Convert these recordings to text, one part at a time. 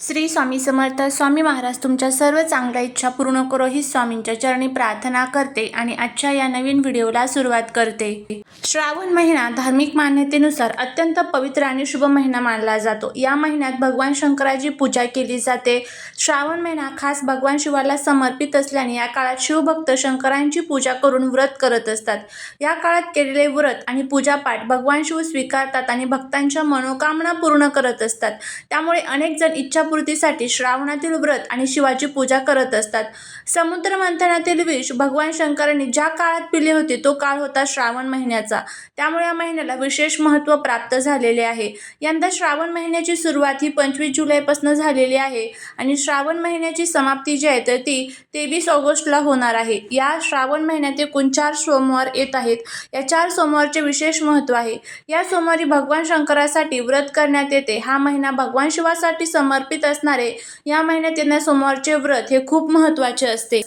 श्री स्वामी समर्थ स्वामी महाराज तुमच्या सर्व चांगल्या इच्छा पूर्ण करो ही स्वामींच्या चरणी प्रार्थना करते आणि आजच्या या नवीन व्हिडिओला सुरुवात करते. श्रावण महिना धार्मिक मान्यतेनुसार अत्यंत पवित्र आणि शुभ महिना मानला जातो. या महिन्यात भगवान शंकराची पूजा केली जाते. श्रावण महिना खास भगवान शिवाला समर्पित असल्याने या काळात शिवभक्त शंकरांची पूजा करून व्रत करत असतात. या काळात केलेले व्रत आणि पूजापाठ भगवान शिव स्वीकारतात आणि भक्तांच्या मनोकामना पूर्ण करत असतात. त्यामुळे अनेक जण इच्छा पूर्तीसाठी श्रावणातील व्रत आणि शिवाची पूजा करत असतात. समुद्र मंथनातील विष भगवान शंकरांनी ज्या काळात पिले होते तो काळ होता श्रावण महिन्याचा. त्यामुळे या महिन्याला विशेष महत्त्व प्राप्त झालेले आहे. यंदा श्रावण महिन्याची सुरुवात ही पंचवीस जुलैपासून झालेली आहे आणि श्रावण महिन्याची समाप्ती जी आहे तर ती तेवीस ऑगस्टला होणार आहे. या श्रावण महिन्यात एकूण चार सोमवार येत आहेत. या चार सोमवारचे विशेष महत्त्व आहे. या सोमवारी भगवान शंकरासाठी व्रत करण्यात येते. हा महिना भगवान शिवासाठी समर्पित असणारे या महिन्यात येणारे सोमवारचे व्रत हे खूप महत्त्वाचे असते.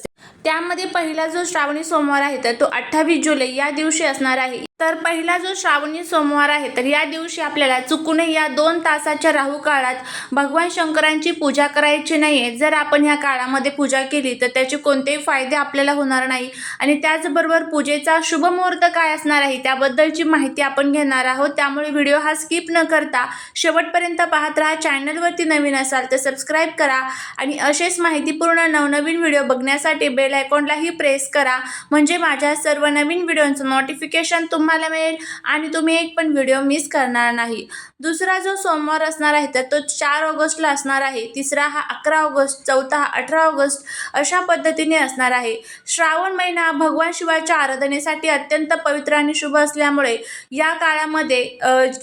त्यामध्ये पहिला जो श्रावणी सोमवार आहे तर तो अठ्ठावीस जुलै या दिवशी असणार आहे. तर पहिला जो श्रावणी सोमवार आहे तर या दिवशी आपल्याला चुकूनही या दोन तासाच्या राहू काळात भगवान शंकरांची पूजा करायची नाही आहे जर आपण या काळामध्ये पूजा केली तर त्याचे कोणतेही फायदे आपल्याला होणार नाही. आणि त्याचबरोबर पूजेचा शुभ मुहूर्त काय असणार आहे त्याबद्दलची माहिती आपण घेणार आहोत. त्यामुळे व्हिडिओ हा स्किप न करता शेवटपर्यंत पाहत राहा. चॅनलवरती नवीन असाल तर सबस्क्राईब करा. आणि असेच माहितीपूर्ण नवनवीन व्हिडिओ बघण्यासाठी बेल आयकॉनलाही प्रेस करा. म्हणजे माझ्या सर्व नवीन व्हिडिओचं नोटिफिकेशन तुम्हाला मिळेल आणि तुम्ही एक पण व्हिडिओ मिस करणार नाही. दुसरा जो सोमवार असणार आहे तर तो चार ऑगस्टला असणार आहे. तिसरा हा अकरा ऑगस्ट चौथा हा अठरा ऑगस्ट अशा पद्धतीने असणार आहे. श्रावण महिना हा भगवान शिवाच्या आराधनेसाठी अत्यंत पवित्र आणि शुभ असल्यामुळे या काळामध्ये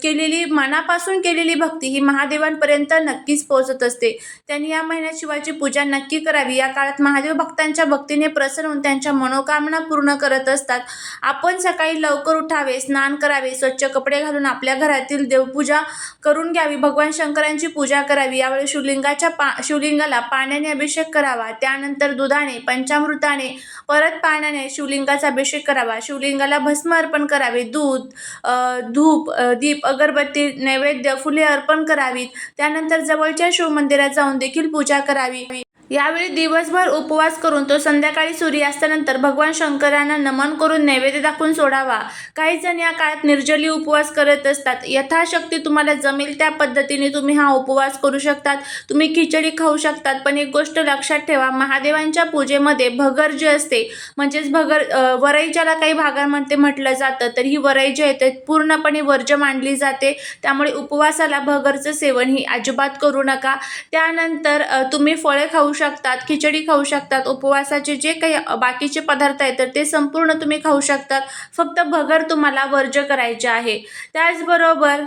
केलेली मनापासून केलेली भक्ती ही महादेवांपर्यंत नक्कीच पोहोचत असते. त्यांनी या महिन्यात शिवाची पूजा नक्की करावी. या काळात महादेव भक्तांच्या भक्तीने प्रसन्न होऊन त्यांच्या मनोकामना पूर्ण करत असतात. आपण सकाळी लवकर उठावे स्नान करावे स्वच्छ कपडे घालून आपल्या घरातील देवपूजा करून घ्यावी भगवान शंकरांची पूजा करावी यावेळी शिवलिंगाच्या पा शिवलिंगाला पाण्याने अभिषेक करावा त्यानंतर दुधाने पंचामृताने परत पाण्याने शिवलिंगाचा अभिषेक करावा शिवलिंगाला भस्म अर्पण करावे दूध धूप दीप अगरबत्ती नैवेद्य फुले अर्पण करावीत. त्यानंतर जवळच्या शिवमंदिरात जाऊन देखील पूजा करावी. यावेळी दिवसभर उपवास करून तो संध्याकाळी सूर्यास्तानंतर भगवान शंकरांना नमन करून नैवेद्य दाखवून सोडावा. काही जण या काळात निर्जली उपवास करत असतात. यथाशक्ती तुम्हाला जमेल त्या पद्धतीने तुम्ही हा उपवास करू शकतात. तुम्ही खिचडी खाऊ शकतात. पण एक गोष्ट लक्षात ठेवा महादेवांच्या पूजेमध्ये भगर जे असते म्हणजेच भगर वरईच्याला वरई ज्याला काही भागांमध्ये म्हटलं जातं तर ही वरई जी आहे ते पूर्णपणे वर्ज मांडली जाते. त्यामुळे उपवासाला भगरचं सेवन ही अजिबात करू नका. त्यानंतर तुम्ही फळे खाऊ शकतात खिचडी खाऊ शकतात उपवासाचे जे काही बाकीचे पदार्थ आहेत तर ते संपूर्ण तुम्ही खाऊ शकतात. फक्त भगर तुम्हाला वर्ज्य करायचे आहे. त्याचबरोबर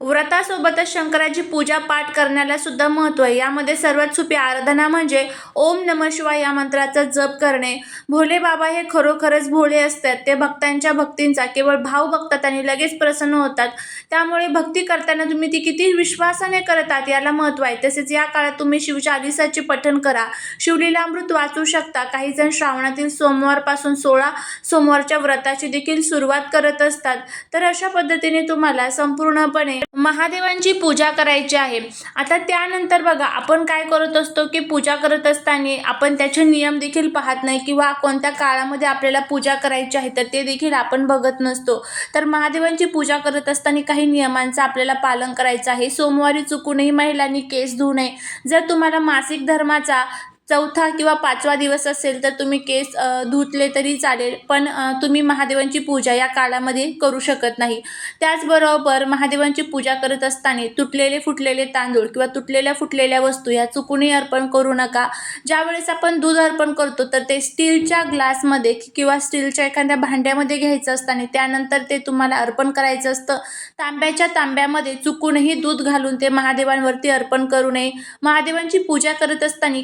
व्रतासोबतच शंकराची पूजा पाठ करण्याला सुद्धा महत्त्व आहे. यामध्ये सर्वात सोपी आराधना म्हणजे ओम नम शिवाय या मंत्राचा जप करणे. भोले बाबा हे खरोखरच भोळे असतात. ते भक्तांच्या भक्तींचा केवळ भाव बघतात आणि लगेच प्रसन्न होतात. त्यामुळे भक्ती करताना तुम्ही ती किती विश्वासाने करतात याला महत्त्व आहे. तसेच या काळात तुम्ही शिवचालिसाचे पठण करा. शिवलीलामृत वाचू शकता. काही जण श्रावणातील सोमवारपासून सोळा सोमवारच्या व्रताची देखील सुरुवात करत असतात. तर अशा पद्धतीने तुम्हाला संपूर्णपणे महादेवांची पूजा करायची आहे. आता त्यानंतर बघा आपण काय करत असतो की पूजा करत असताना आपण त्याचे नियम देखील पाहत नाही किंवा कोणत्या काळामध्ये आपल्याला पूजा करायची आहे तर ते देखील आपण बघत नसतो. तर महादेवांची पूजा करत असताना काही नियमांचं आपल्याला पालन करायचं आहे. सोमवारी चुकूनही महिलांनी केस धुऊ नये. जर तुम्हाला मासिक धर्माचा चौथा किंवा पाचवा दिवस असेल तर तुम्ही केस धुतले तरी चालेल पण तुम्ही महादेवांची पूजा या काळामध्ये करू शकत नाही. त्याचबरोबर महादेवांची पूजा करत असताना तुटलेले फुटलेले तांदूळ किंवा तुटलेल्या फुटलेल्या वस्तू ह्या चुकूनही अर्पण करू नका. ज्यावेळेस आपण दूध अर्पण करतो तर ते स्टीलच्या ग्लासमध्ये किंवा स्टीलच्या एखाद्या भांड्यामध्ये घ्यायचं असताना त्यानंतर ते तुम्हाला अर्पण करायचं असतं. तांब्याच्या तांब्यामध्ये चुकूनही दूध घालून ते महादेवांवरती अर्पण करू नये. महादेवांची पूजा करत असताना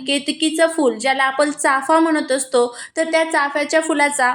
केतकीचं फूल ज्याला आपण चाफा म्हणत असतो तर त्या चाफ्याच्या फुलाचा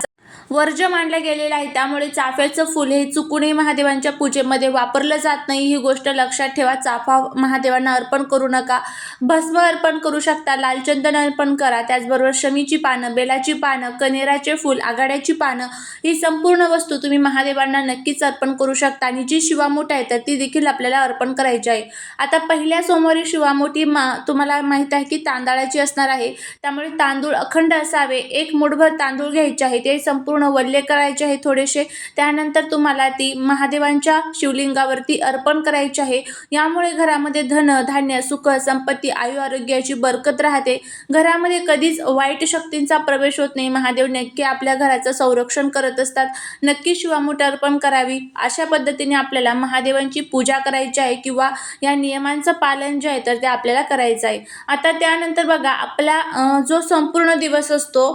वर्ज मानलं गेलेलं आहे त्यामुळे चाफ्याचं फूल हे चुकूनही महादेवांच्या पूजेमध्ये वापरलं जात नाही. ही गोष्ट लक्षात ठेवा. चाफा महादेवांना अर्पण करू नका. भस्म अर्पण करू शकता. लालचंदन अर्पण करा. त्याचबरोबर शमीची पानं बेलाची पानं कनेराचे फूल आघाड्याची पानं ही संपूर्ण वस्तू तुम्ही महादेवांना नक्कीच अर्पण करू शकता. आणि जी शिवामूठ आहे तर ती देखील आपल्याला अर्पण करायची आहे. आता पहिल्या सोमवारी शिवामोठी मा तुम्हाला माहीत आहे की तांदळाची असणार आहे. त्यामुळे तांदूळ अखंड असावे. एक मुठभर तांदूळ घ्यायचे आहे. ते संपूर्ण वल्ले करायचे आहे थोडेसे. त्यानंतर तुम्हाला ती महादेवांच्या शिवलिंगावरती अर्पण करायची आहे. यामुळे घरामध्ये धन धान्य सुख संपत्ती आयु आरोग्याची बरकत राहते. घरामध्ये कधीच वाईट शक्तींचा प्रवेश होत नाही. महादेव नक्की आपल्या घराचं संरक्षण करत असतात. नक्की शिवामूठ अर्पण करावी अशा पद्धतीने आपल्याला महादेवांची पूजा करायची आहे किंवा या नियमांचं पालन जे आहे तर ते आपल्याला करायचं आहे. आता त्यानंतर बघा आपला जो संपूर्ण दिवस असतो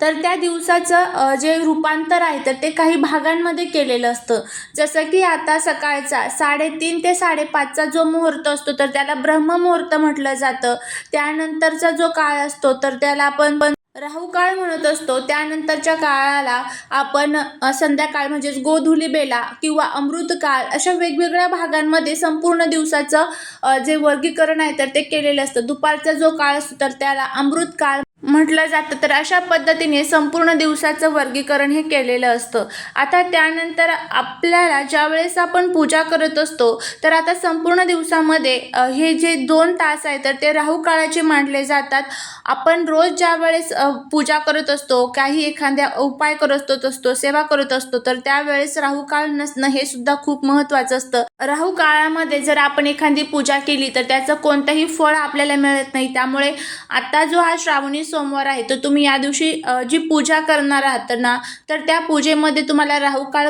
तर त्या दिवसाचं जे रूपांतर आहे तर ते काही भागांमध्ये केलेलं असतं. जसं की आता सकाळचा साडेतीन ते साडेपाचचा जो मुहूर्त असतो तर त्याला ब्रह्ममुहूर्त म्हटलं जातं. त्यानंतरचा जो काळ असतो तर त्याला आपण राहू काळ म्हणत असतो. त्यानंतरच्या काळाला आपण संध्याकाळ म्हणजेच गोधुली बेला किंवा अमृत काळ अशा वेगवेगळ्या भागांमध्ये संपूर्ण दिवसाचं जे वर्गीकरण आहे तर ते केलेलं असतं. दुपारचा जो काळ असतो तर त्याला अमृत काळ म्हटलं जातं तर अशा पद्धतीने संपूर्ण दिवसाचं वर्गीकरण हे केलेलं असतं. आता त्यानंतर आपल्याला ज्यावेळेस आपण पूजा करत असतो तर आता संपूर्ण दिवसामध्ये हे जे दोन तास आहे तर ते राहू काळाचे मांडले जातात. आपण रोज ज्या वेळेस पूजा करत असतो काही एखाद्या उपाय करत असतो सेवा करत असतो तर त्यावेळेस राहू काळ नसणं हे सुद्धा खूप महत्त्वाचं असतं. राहू काळामध्ये जर आपण एखादी पूजा केली तर त्याचं कोणतंही फळ आपल्याला मिळत नाही. त्यामुळे आता जो हा श्रावणी सोमवार आहे तर तुम्ही या दिवशी जी पूजा करणार आहात ना तर त्या पूजेमध्ये तुम्हाला राहू काळ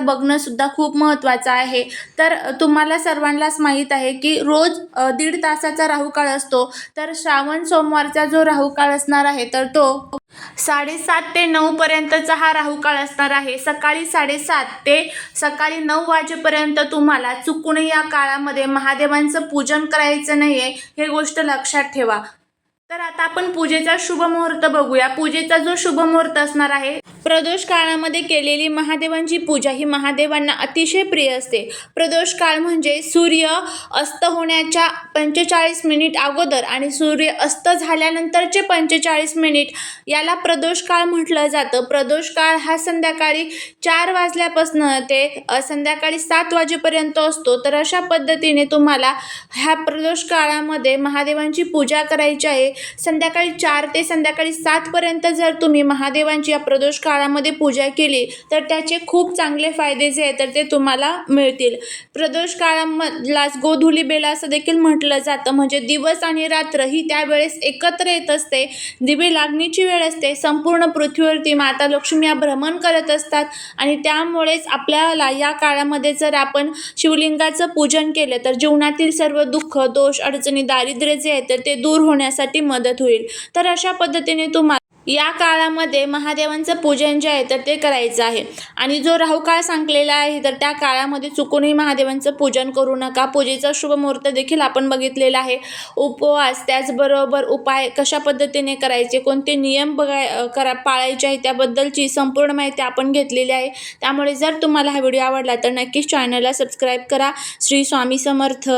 खूप महत्त्वाचं आहे. तर तुम्हाला सर्वांनाच माहीत आहे की रोज दीड तासाचा राहू काळ असतो. तर श्रावण सोमवारचा जो राहू काळ असणार आहे तर तो साडेसात ते नऊ पर्यंतचा हा राहू काळ असणार आहे. सकाळी साडेसात ते सकाळी नऊ वाजेपर्यंत तुम्हाला चुकून या काळामध्ये महादेवांचं पूजन करायचं नाही आहे हे गोष्ट लक्षात ठेवा. तर आता आपण पूजेचा शुभ मुहूर्त बघूया. पूजेचा जो शुभ मुहूर्त असणार आहे प्रदोष काळामध्ये केलेली महादेवांची पूजा ही महादेवांना अतिशय प्रिय असते. प्रदोष काळ म्हणजे सूर्य अस्त होण्याच्या पंचेचाळीस मिनिट अगोदर आणि सूर्य अस्त झाल्यानंतरचे पंचेचाळीस मिनिट याला प्रदोष काळ म्हटलं जातं. प्रदोष काळ हा संध्याकाळी चार वाजल्यापासून ते संध्याकाळी सात वाजेपर्यंत असतो. तर अशा पद्धतीने तुम्हाला ह्या प्रदोष काळामध्ये महादेवांची पूजा करायची आहे. संध्याकाळी चार ते संध्याकाळी सातपर्यंत जर तुम्ही महादेवांची या प्रदोष काळामध्ये पूजा केली तर त्याचे खूप चांगले फायदे जे आहेत तर ते तुम्हाला मिळतील. प्रदोष काळामधलाच गोधुली बेला असं देखील म्हटलं जातं म्हणजे दिवस आणि रात्र ही त्यावेळेस एकत्र येत असते दिवे लागणीची वेळ असते संपूर्ण पृथ्वीवरती माता लक्ष्मी या भ्रमण करत असतात आणि त्यामुळेच आपल्याला या काळामध्ये जर आपण शिवलिंगाचं पूजन केलं तर जीवनातील सर्व दुःख दोष अडचणी दारिद्र्य जे आहे तर ते दूर होण्यासाठी मदत होईल. तर अशा पद्धतीने तुम्हाला या काळामध्ये महादेवांचं पूजन जे आहे तर ते करायचं आहे. आणि जो राहू काळ सांगलेला आहे तर त्या काळामध्ये चुकूनही महादेवांचं पूजन करू नका. पूजेचा शुभ मुहूर्त देखील आपण बघितलेला आहे. उपवास त्याचबरोबर उपाय कशा पद्धतीने करायचे कोणते नियम बघाय करा पाळायचे आहे त्याबद्दलची संपूर्ण माहिती आपण घेतलेली आहे. त्यामुळे जर तुम्हाला हा व्हिडिओ आवडला तर नक्कीच चॅनलला सबस्क्राईब करा. श्री स्वामी समर्थ.